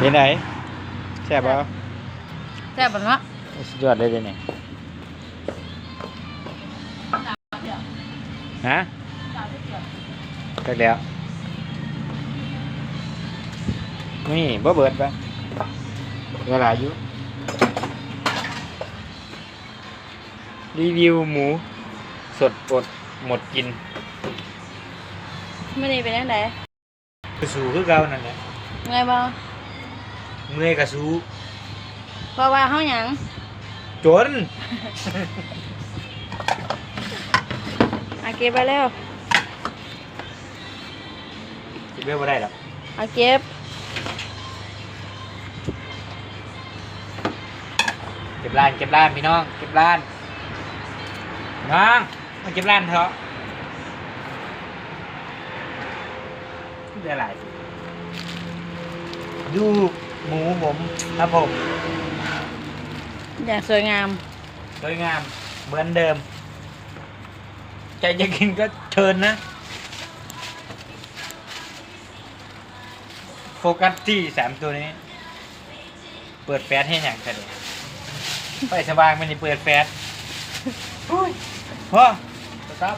เป็นไหนแซ่บป่ะแซ่บบ่เนาะสุดยอดเลยเดี๋ยวนี้ฮะก็แล้วนี่บ่เบิดปะเวลาอยู่รีวิวหมู สดอดหมดกินมื้อนี้เป็นจังได๋สู้คือเก่านั่นแหละเมื่อยบ่ เมื่อยก็สู้เพราะว่าเฮาหยังจนเอาเก็บไปแล้วคิดว่าบ่ได้หรอกเอาเก็บเก็บร้านเก็บร้านพี่น้องเก็บร้านน้องมาเก็บร้านเถอะได้หลายดู หมูผมครับผมอย่างสวยงาม สวยงาม เหมือนเดิมใจจะกินก็เชิญนะ โฟกัสที่สามตัวนี้ เปิดแฟชให้อย่างกันเลยไฟสว่างมันจะเปิดแฟชอุ้ยพ่อครับ